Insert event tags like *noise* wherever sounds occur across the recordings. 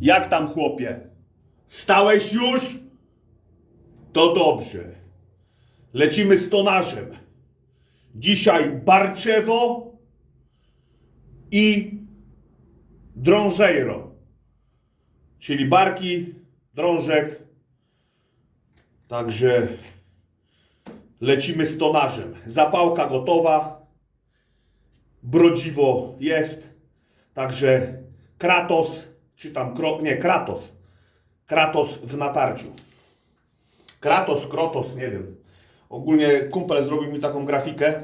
Jak tam chłopie? Wstałeś już? To dobrze. Lecimy z tonażem. Dzisiaj Barczewo i Drążejro. Czyli barki, drążek. Także lecimy z tonażem. Zapałka gotowa. Brodziwo jest. Także Kratos, czy tam Kro, nie, Kratos. Kratos w natarciu. Kratos, Krotos, nie wiem. Ogólnie kumpel zrobił mi taką grafikę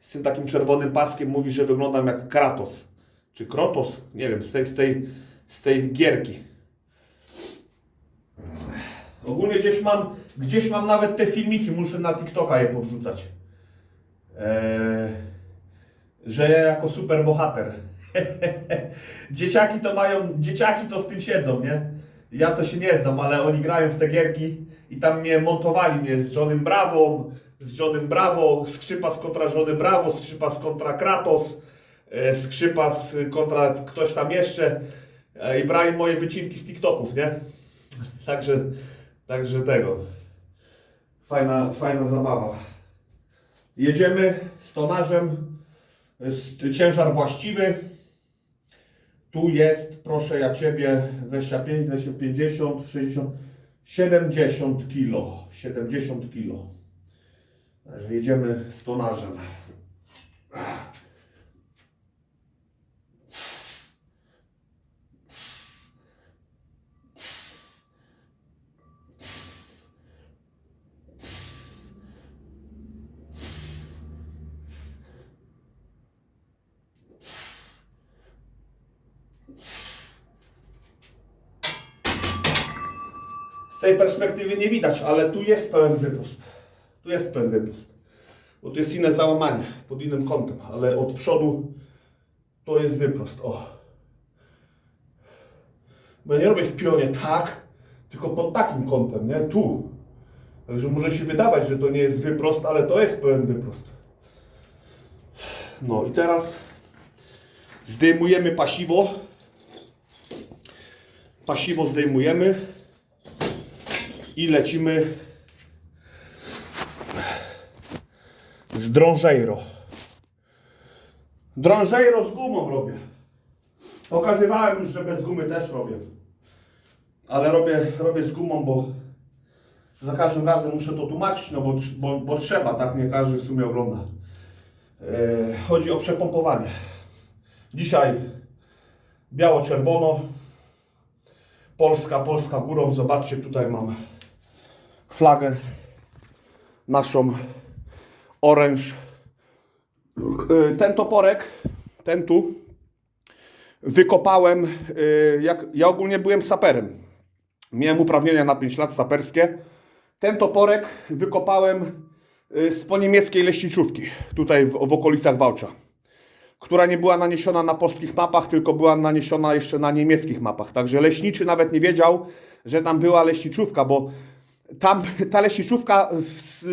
z tym takim czerwonym paskiem. Mówi, że wyglądam jak Kratos. Czy Krotos? Nie wiem, z tej, z tej, z tej gierki. Ogólnie gdzieś mam, gdzieś mam nawet te filmiki, muszę na TikToka je powrzucać. Eee, że ja jako super bohater. *laughs* dzieciaki to mają, dzieciaki to w tym siedzą, nie? Ja to się nie znam, ale oni grają w te gierki i tam mnie montowali mnie z Johnem Bravo, z Johnem Bravo, skrzypas kontra Johnny Bravo, skrzypas kontra Kratos, e, skrzypas kontra ktoś tam jeszcze e, i brali moje wycinki z TikToków, nie? *laughs* Także, także tego. Fajna, fajna zabawa. Jedziemy z jest ciężar właściwy. Tu jest, proszę ja Ciebie, 25, 20, 50, 60, 70 kilo. 70 kilo. Także jedziemy z tonażem. Tej perspektywy nie widać, ale tu jest pełen wypust. Tu jest pełen wypust. Bo tu jest inne załamanie pod innym kątem, ale od przodu to jest wyprost. O. Bo ja nie robię w pionie tak, tylko pod takim kątem, nie? Tu. Także może się wydawać, że to nie jest wyprost, ale to jest pełen wyprost. No i teraz zdejmujemy pasiwo. Pasiwo zdejmujemy lecimy z drążejro. Drążejro z gumą robię. Pokazywałem już, że bez gumy też robię. Ale robię, robię z gumą, bo za każdym razem muszę to tłumaczyć, no bo, bo, bo trzeba, tak? Nie każdy w sumie ogląda. E, chodzi o przepompowanie. Dzisiaj biało-czerwono. Polska, Polska górą. Zobaczcie, tutaj mam flagę naszą. Y, Ten toporek, ten tu, wykopałem, y, jak, ja ogólnie byłem saperem. Miałem uprawnienia na 5 lat saperskie. Ten toporek wykopałem y, z poniemieckiej leśniczówki, tutaj w, w okolicach Wałcza która nie była naniesiona na polskich mapach, tylko była naniesiona jeszcze na niemieckich mapach. Także leśniczy nawet nie wiedział, że tam była leśniczówka, bo tam ta leśniczówka, z,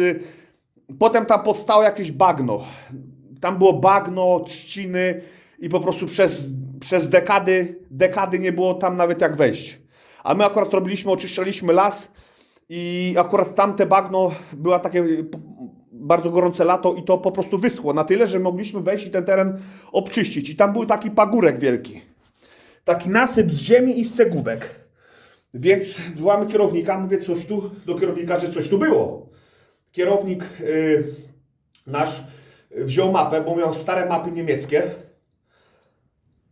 potem tam powstało jakieś bagno. Tam było bagno, trzciny i po prostu przez, przez dekady, dekady nie było tam nawet jak wejść. A my akurat robiliśmy, oczyszczaliśmy las i akurat tamte bagno była takie bardzo gorące lato i to po prostu wyschło na tyle, że mogliśmy wejść i ten teren obczyścić. I tam był taki pagórek wielki. Taki nasyp z ziemi i z cegówek. Więc złamy kierownika, mówię coś tu, do kierownika, że coś tu było. Kierownik y, nasz wziął mapę, bo miał stare mapy niemieckie.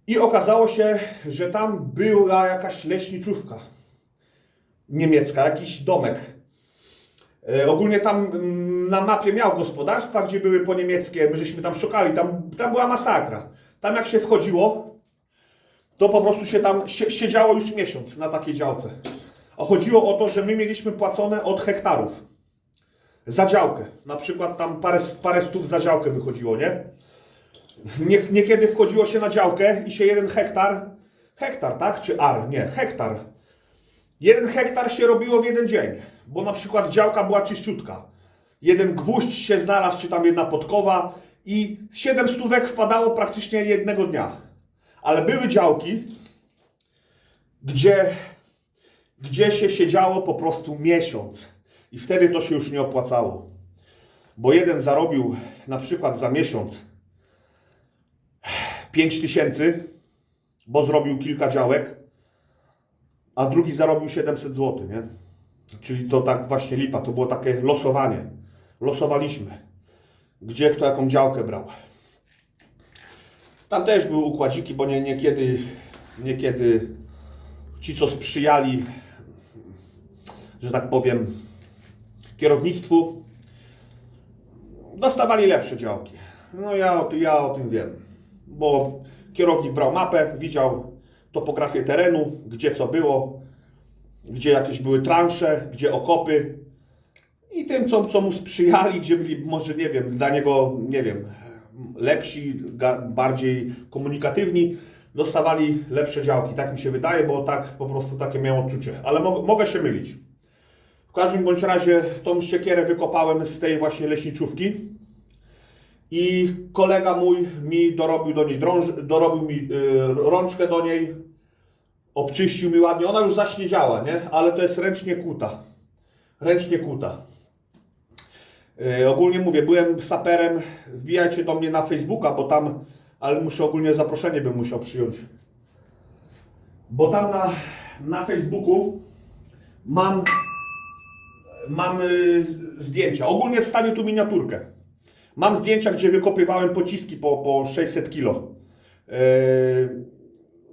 I okazało się, że tam była jakaś leśniczówka niemiecka, jakiś domek. E, Ogólnie tam mm, na mapie miał gospodarstwa, gdzie były po niemieckie, my żeśmy tam szukali, tam, tam była masakra. Tam jak się wchodziło, to po prostu się tam sie- siedziało już miesiąc na takiej działce. A chodziło o to, że my mieliśmy płacone od hektarów za działkę. Na przykład tam parę, parę stów za działkę wychodziło, nie? nie? Niekiedy wchodziło się na działkę i się jeden hektar, hektar, tak? Czy ar? Nie, hektar. Jeden hektar się robiło w jeden dzień, bo na przykład działka była czyściutka. Jeden gwóźdź się znalazł, czy tam jedna podkowa i siedem stówek wpadało praktycznie jednego dnia. Ale były działki, gdzie, gdzie się siedziało po prostu miesiąc. I wtedy to się już nie opłacało. Bo jeden zarobił na przykład za miesiąc 5 tysięcy, bo zrobił kilka działek, a drugi zarobił 700 zł, nie? Czyli to tak właśnie lipa, to było takie losowanie. Losowaliśmy, gdzie kto jaką działkę brał. Tam też były układziki, bo nie, niekiedy, niekiedy ci, co sprzyjali, że tak powiem, kierownictwu, dostawali lepsze działki. No ja, o- ja o tym wiem, bo kierownik brał mapę, widział topografię terenu, gdzie co było, gdzie jakieś były transze, gdzie okopy i tym, co, co mu sprzyjali, gdzie byli może, nie wiem, dla niego, nie wiem, lepsi, bardziej komunikatywni, dostawali lepsze działki. Tak mi się wydaje, bo tak po prostu takie miałem odczucie. Ale mo mogę się mylić. W każdym bądź razie tą siekierę wykopałem z tej właśnie leśniczówki i kolega mój mi dorobił do niej drąż, dorobił mi y, rączkę do niej, obczyścił mi ładnie. Ona już zaśniedziała, nie? Ale to jest ręcznie kuta. Ręcznie kuta. Yy, ogólnie mówię, byłem saperem. Wbijajcie do mnie na Facebooka, bo tam, ale muszę ogólnie zaproszenie bym musiał przyjąć. Bo tam na, na Facebooku mam, mam z- zdjęcia. Ogólnie wstawię tu miniaturkę. Mam zdjęcia, gdzie wykopywałem pociski po, po 600 kilo. Yy,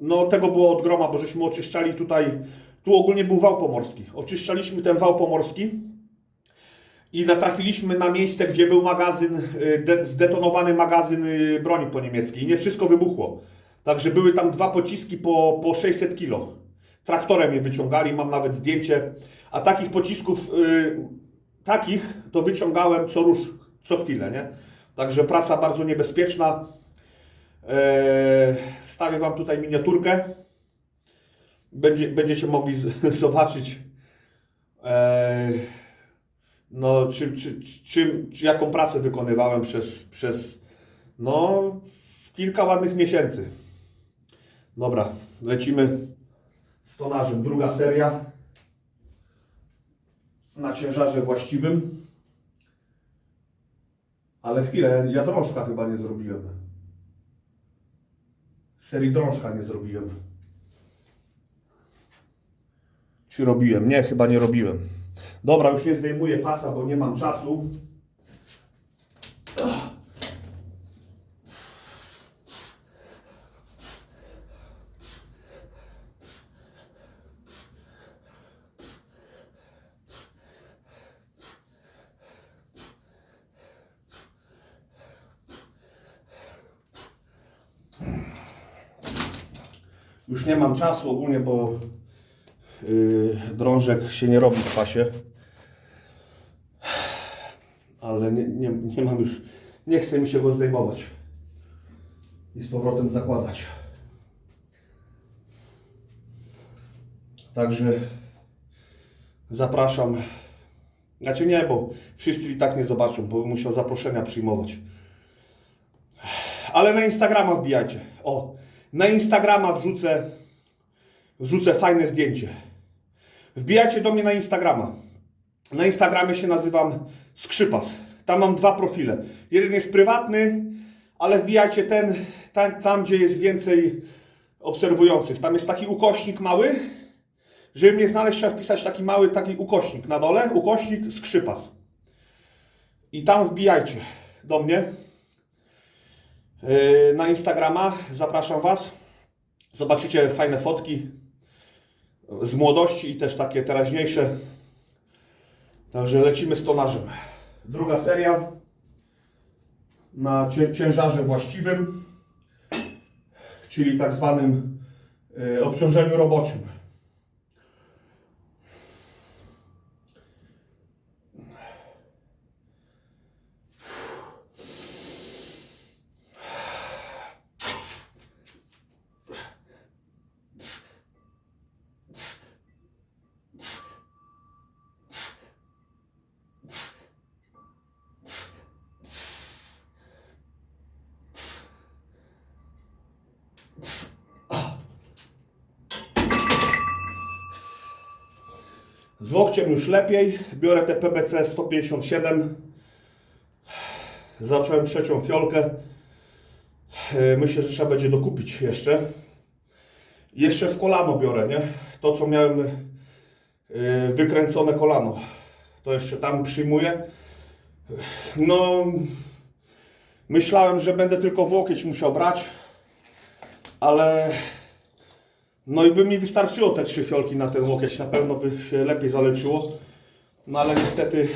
no tego było od groma, bo żeśmy oczyszczali tutaj, tu ogólnie był wał pomorski. Oczyszczaliśmy ten wał pomorski i natrafiliśmy na miejsce, gdzie był magazyn, y, de, zdetonowany magazyn y, broni po niemieckiej. I nie wszystko wybuchło. Także były tam dwa pociski po, po 600 kilo. Traktorem je wyciągali, mam nawet zdjęcie. A takich pocisków, y, takich to wyciągałem co rusz, co chwilę, nie? Także praca bardzo niebezpieczna. Eee, wstawię Wam tutaj miniaturkę. Będzie, będziecie mogli z, *laughs* zobaczyć, eee, no, czy, czy, czy, czy jaką pracę wykonywałem przez, przez no, kilka ładnych miesięcy. Dobra, lecimy z tonażem. Druga seria na ciężarze właściwym. Ale chwilę, ja drążka chyba nie zrobiłem. Serii drążka nie zrobiłem. Czy robiłem? Nie, chyba nie robiłem. Dobra, już nie zdejmuję pasa, bo nie mam czasu. Już nie mam czasu ogólnie, bo drążek się nie robi w pasie. Ale nie, nie, nie mam już, nie chce mi się go zdejmować i z powrotem zakładać. Także zapraszam. Znaczy nie, bo wszyscy i tak nie zobaczą, bo bym musiał zaproszenia przyjmować. Ale na Instagrama wbijajcie. O, na Instagrama wrzucę, wrzucę fajne zdjęcie. Wbijajcie do mnie na Instagrama. Na Instagramie się nazywam Skrzypas. Tam mam dwa profile. Jeden jest prywatny, ale wbijajcie ten, tam, tam gdzie jest więcej obserwujących. Tam jest taki ukośnik mały. Żeby mnie znaleźć, trzeba wpisać taki mały taki ukośnik na dole. Ukośnik Skrzypas. I tam wbijajcie do mnie yy, na Instagrama. Zapraszam Was. Zobaczycie fajne fotki z młodości i też takie teraźniejsze. Także lecimy z tonażem. Druga seria na cię- ciężarze właściwym, czyli tak zwanym y, obciążeniu roboczym. Z łokciem już lepiej. Biorę te PBC 157. Zacząłem trzecią fiolkę. Yy, Myślę, że trzeba będzie dokupić jeszcze. Jeszcze w kolano biorę, nie? To co miałem yy, wykręcone kolano. To jeszcze tam przyjmuję. No, myślałem, że będę tylko w łokieć musiał brać, ale no i by mi wystarczyło te trzy fiolki na ten łokieć, na pewno by się lepiej zaleczyło. No ale niestety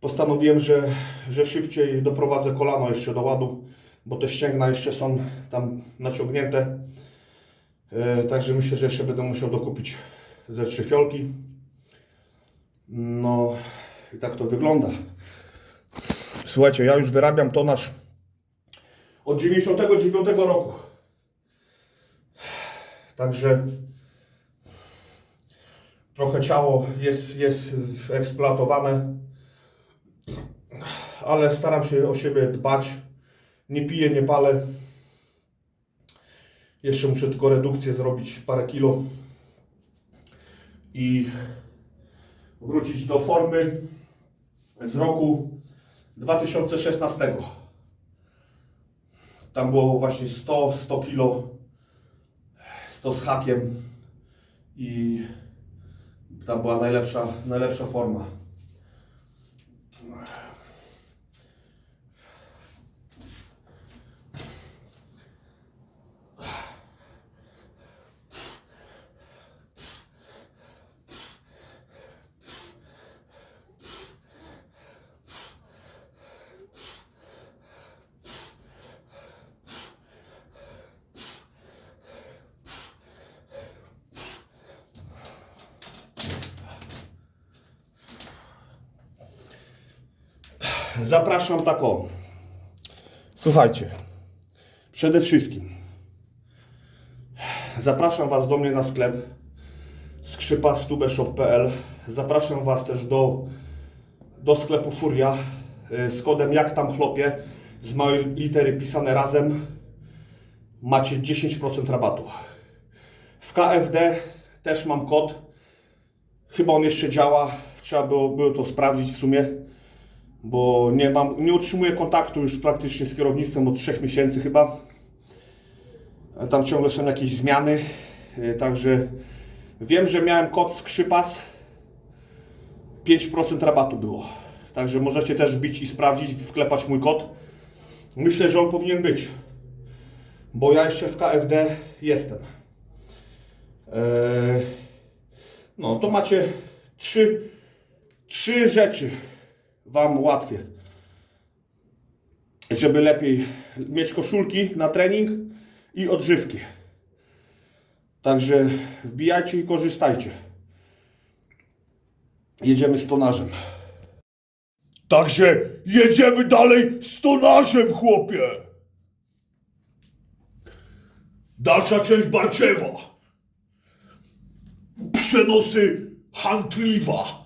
postanowiłem, że, że szybciej doprowadzę kolano jeszcze do ładu, bo te ścięgna jeszcze są tam naciągnięte. E, także myślę, że jeszcze będę musiał dokupić ze trzy fiolki. No i tak to wygląda. Słuchajcie, ja już wyrabiam tonaż od 99 roku. Także trochę ciało jest, jest eksploatowane, ale staram się o siebie dbać. Nie piję, nie palę. Jeszcze muszę tylko redukcję zrobić parę kilo i wrócić do formy z roku 2016. Tam było właśnie 100, 100 kilo, 100 z hakiem i tam była najlepsza, najlepsza forma. Zapraszam tak o. Słuchajcie, przede wszystkim zapraszam Was do mnie na sklep skrzypastubeshop.pl Zapraszam Was też do, do sklepu Furia y, z kodem jak tam chlopie z małej litery pisane razem macie 10% rabatu. W KFD też mam kod. Chyba on jeszcze działa. Trzeba było, było to sprawdzić w sumie bo nie mam, nie utrzymuję kontaktu już praktycznie z kierownictwem od 3 miesięcy chyba. Tam ciągle są jakieś zmiany, e, także wiem, że miałem kod skrzypas. 5% rabatu było. Także możecie też wbić i sprawdzić, wklepać mój kod. Myślę, że on powinien być, bo ja jeszcze w KFD jestem. Eee, no to macie trzy, trzy rzeczy Wam łatwiej. Żeby lepiej mieć koszulki na trening i odżywki. Także wbijajcie i korzystajcie. Jedziemy z tonarzem. Także jedziemy dalej z tonażem, chłopie! Dalsza część Barczewa. Przenosy handliwa.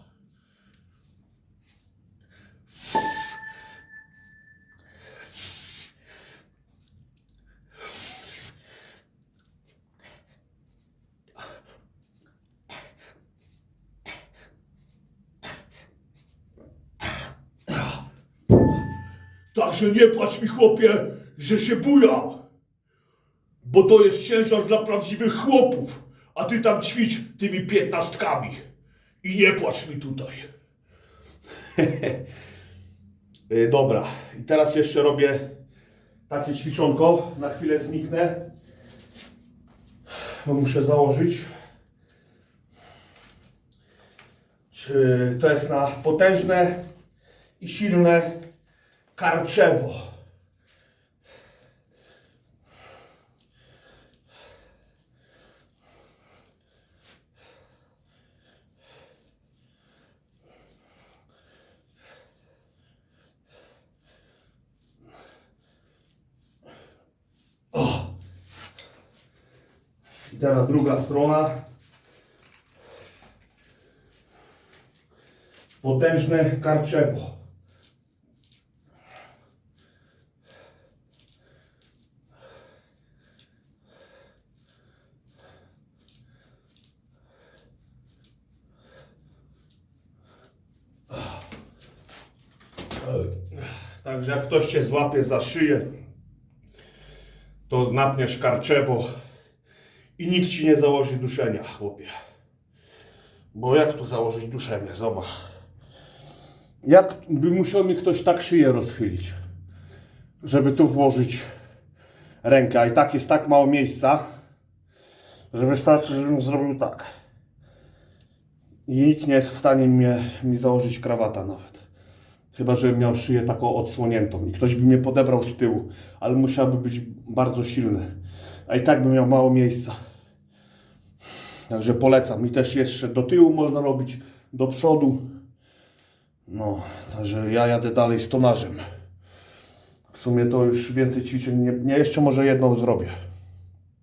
Także nie płacz mi, chłopie, że się bujam. Bo to jest ciężar dla prawdziwych chłopów, a ty tam ćwicz tymi piętnastkami. I nie płacz mi tutaj. Y, *laughs* dobra, i teraz jeszcze robię takie ćwiczonko. Na chwilę zniknę, bo muszę założyć. To jest na potężne i silne karczewo. I teraz druga strona. Potężne karczewo. Także jak ktoś cię złapie za szyję, to napniesz karczewo i nikt ci nie założy duszenia, chłopie. Bo jak tu założyć duszenie? Zobacz. Jak by musiał mi ktoś tak szyję rozchylić, żeby tu włożyć rękę, a i tak jest tak mało miejsca, że wystarczy, żebym zrobił tak. I nikt nie jest w stanie mnie, mi założyć krawata nawet. Chyba, żebym miał szyję taką odsłoniętą i ktoś by mnie podebrał z tyłu, ale musiałby być bardzo silny. A i tak bym miał mało miejsca. Także polecam. I też jeszcze do tyłu można robić, do przodu. No, także ja jadę dalej z tonarzem. W sumie to już więcej ćwiczeń nie, nie jeszcze może jedną zrobię.